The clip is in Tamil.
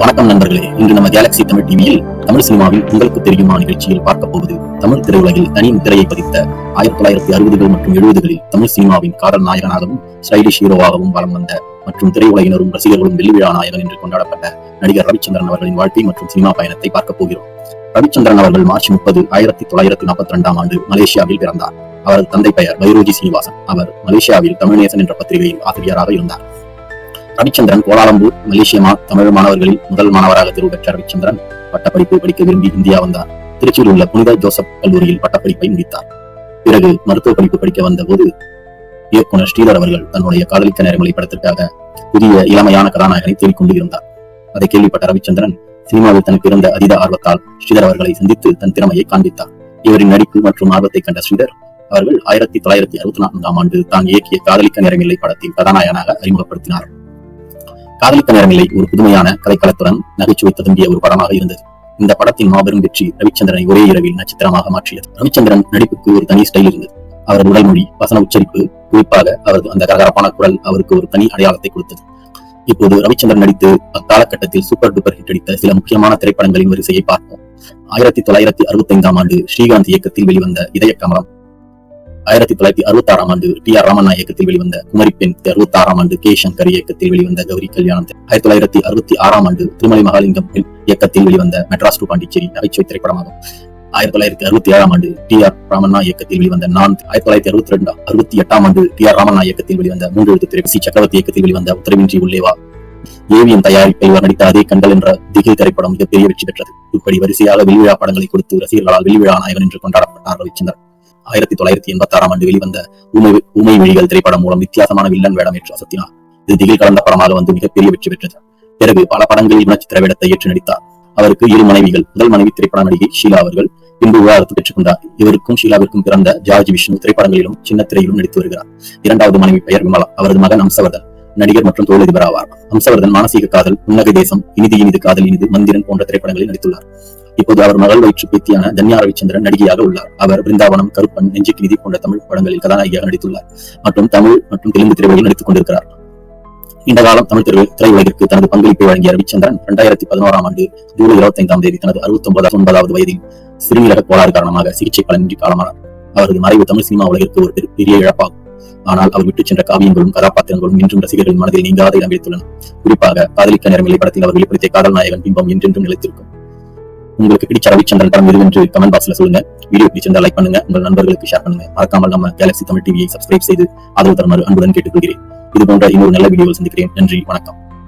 வணக்கம் நண்பர்களே. இன்று நம்ம கேலக்சி தமிழ் டிவியில் தமிழ் சினிமாவில் உங்களுக்கு தெரியுமா நிகழ்ச்சியில் பார்க்க போவது தமிழ் திரையுலகில் தனி முத்திரையை பதித்த ஆயிரத்தி தொள்ளாயிரத்தி அறுபதுகள் மற்றும் எழுபதுகளில் தமிழ் சினிமாவின் காதல் நாயகனாகவும் ஸ்டைலிஷ் ஹீரோவாகவும் வலம் வந்த மற்றும் திரையுலகினரும் ரசிகர்களும் வெள்ளிவிழா நாயகன் என்று கொண்டாடப்பட்ட நடிகர் ரவிச்சந்திரன் அவர்களின் வாழ்க்கை மற்றும் சினிமா பயணத்தை பார்க்க போகிறோம். ரவிச்சந்திரன் அவர்கள் மார்ச் முப்பது ஆயிரத்தி தொள்ளாயிரத்தி நாற்பத்தி இரண்டாம் ஆண்டு மலேசியாவில் பிறந்தார். அவரது தந்தை பெயர் பைரோஜி சீனிவாசன். அவர் மலேசியாவில் தமிழ்நேசன் என்ற பத்திரிகையின் ஆசிரியராக இருந்தார். ரவிச்சந்திரன் கோலாலம்பூர் மலேசியமா தமிழ் மாணவர்களில் முதல் மாணவராக தேர்வு பெற்ற ரவிச்சந்திரன் பட்டப்படிப்பு படிக்க விரும்பி இந்தியா வந்தார். திருச்சியில் உள்ள புனித ஜோசப் கல்லூரியில் பட்டப்படிப்பை முடித்தார். பிறகு மருத்துவ படிப்பு படிக்க வந்த போது இயக்குனர் ஸ்ரீதர் அவர்கள் தன்னுடைய காதலிக்க நேரமலை படத்திற்காக புதிய இளமையான கதாநாயகனை தேடிக்கொண்டு இருந்தார் அதை கேள்விப்பட்ட ரவிச்சந்திரன் சினிமாவில் தனக்கு இருந்த அதீத ஆர்வத்தால் ஸ்ரீதர் அவர்களை சந்தித்து தன் திறமையை காண்பித்தார். இவரின் நடிப்பு மற்றும் ஆர்வத்தை கண்ட ஸ்ரீதர் அவர்கள் ஆயிரத்தி தொள்ளாயிரத்தி அறுபத்தி நான்காம் ஆண்டு தான் இயக்கிய காதலிக்க நேரமில்லை படத்தில் கதாநாயகனாக அறிமுகப்படுத்தினார். காதலித்த நேரமில்லை ஒரு புதுமையான கதைக்களத்துடன் நகைச்சுவை ததும்பிய ஒரு படமாக இருந்தது. இந்த படத்தின் மாபெரும் வெற்றி ரவிச்சந்திரனை ஒரே இரவில் நட்சத்திரமாக மாற்றியது. ரவிச்சந்திரன் நடிப்புக்கு ஒரு தனி ஸ்டைல் இருந்தது. அவரது உடல் மொழி வசன உச்சரிப்பு குறிப்பாக அவரது அந்த கரகரப்பான குரல் அவருக்கு ஒரு தனி அடையாளத்தை கொடுத்தது. இப்போது ரவிச்சந்திரன் நடித்து அக்காலகட்டத்தில் சூப்பர் டூப்பர் ஹிட் அடித்த சில முக்கியமான திரைப்படங்களின் வரிசையை பார்ப்போம். ஆயிரத்தி தொள்ளாயிரத்தி அறுபத்தி ஐந்தாம் ஆண்டு ஸ்ரீகாந்த் இயக்கத்தில் வெளிவந்த இதய கமலம் ஆயிரத்தி தொள்ளாயிரத்தி அறுபத்தி ஆறாம் ஆண்டு டி ஆர் ராமண்ணா இயக்கத்தில் வெளிவந்த குமரி பெண் அறுபத்தி ஆறாம் ஆண்டு கே சங்கர் இயக்கத்தில் வெளிவந்த கௌரி கல்யாணம் ஆயிரத்தி தொள்ளாயிரத்தி அறுபத்தி ஆறாம் ஆண்டு திருமலை மகாலிங்கம் இயக்கத்தில் வெளிவந்த மெட்ராஸ் டு பாண்டிச்சேரி நகைச்சுவை திரைப்படமாகும். ஆயிரத்தி தொள்ளாயிரத்தி அறுபத்தி ஏழாம் ஆண்டு டி ஆர் ராமண்ணா இயக்கத்தில் வெளிவந்த நான் ஆயிரத்தி தொள்ளாயிரத்தி அறுபத்தி ரெண்டு அறுபத்தி எட்டாம் ஆண்டு டி ஆர் ராமண்ணா இயக்கத்தில் வெளிவந்த மூன்று எழுத்து திரை சி சக்கரவர்த்தி இயக்கத்தில் வெளிவந்த உத்தரவின்றி உள்ளேவா ஏவிஎம் தயாரிப்பில் இவர் நடித்த அதே கண்டல் என்ற திகில் திரைப்படம் மிகப்பெரிய வெற்றி பெற்றது. இப்படி வரிசையாக வெளிவிழா படங்களை கொடுத்து ரசிகர்களால் வெளிவிழா நாயகன் என்று கொண்டாடப்பட்டார் ரவிச்சந்திரன். ஆயிரத்தி தொள்ளாயிரத்தி எண்பத்தி ஆறாம் ஆண்டு வெளிவந்த ஊமை ஊமை விழிகள் திரைப்படம் மூலம் வித்தியாசமான வில்லன் வேடம் ஏற்று அசத்தினார். இது திகில் கலந்த படமாக வந்து மிகப்பெரிய வெற்றி பெற்றது. பிறகு பல படங்களில் குணச்சித்திர வேடத்தை ஏற்று நடித்தார். அவருக்கு இரு மனைவிகள் முதல் மனைவி திரைப்பட நடிகை ஷீலா அவர்கள் பின்பு விவாதத்தை பெற்றுக் கொண்டார் இவருக்கும் ஷீலாவிற்கும் பிறந்த ஜார்ஜ் விஷ்ணு திரைப்படங்களிலும் சின்ன திரையிலும் நடித்து வருகிறார். இரண்டாவது மனைவி பெயர் விமலா. அவரது மகன் அம்சவர்தன் நடிகர் மற்றும் தொழிலதிபர் ஆவார் அம்சவர்தன் மானசீக காதல் புன்னகை தேசம் இனிது இனிது காதல் இனிது மந்திரன் போன்ற திரைப்படங்களில் நடித்துள்ளார். இப்போது அவர் மகள் வயிற்று பேத்தியான தன்யா ரவிச்சந்திரன் நடிகையாக உள்ளார். அவர் பிருந்தாவனம் கருப்பன் நெஞ்சுக்கு நிதி போன்ற தமிழ் படங்களில் கதாநாயகியாக நடித்துள்ளார். மற்றும் தமிழ் மற்றும் தெலுங்கு திரைகளில் நடித்துக் கொண்டிருக்கிறார். இந்த காலம் தமிழ் திரை திரையுலகிற்கு தனது பங்களிப்பை வழங்கிய ரவிச்சந்திரன் இரண்டாயிரத்தி பதினோராம் ஆண்டு ஜூலை இருபத்தி ஐந்தாம் தேதி தனது அறுபத்தி ஒன்பதாவது ஒன்பதாவது வயதில் சிறுநீரக கோளாறு காரணமாக சிகிச்சை பலனின்றி காலமானார். அவரது மறைவு தமிழ் சினிமா உலகிற்கு ஒரு பெரிய இழப்பாகும். ஆனால் அவர் விட்டுச் சென்ற காவியங்களும் கதாபாத்திரங்களும் இன்றும் ரசிகர்களின் மனதில் நீங்காத இடம் பிடித்துள்ளன குறிப்பாக காதலிக்க நேரமில்லை படத்தில் அவர் வெளிப்படுத்திய காதல் நாயகன் பிம்பம் என்றென்றும் நிலைத்திருக்கும். உங்களுக்கு பிடிச்ச ரவிச்சந்திரன் படம் எது என்று கமெண்ட் பாக்ஸ்ல சொல்லுங்க. வீடியோ பிடிச்சிருந்தா லைக் பண்ணுங்க. உங்கள் நண்பர்களுக்கு ஷேர் பண்ணுங்க. மறக்காமல் நம்ம கேலக்சி தமிழ் டிவியை சப்ஸ்கிரைப் செய்து ஆதரவு தருமாறு அன்புடன் கேட்டுக்கொள்கிறேன். இது போன்ற இன்னொரு நல்ல வீடியோவில் சந்திக்கிறேன். நன்றி வணக்கம்.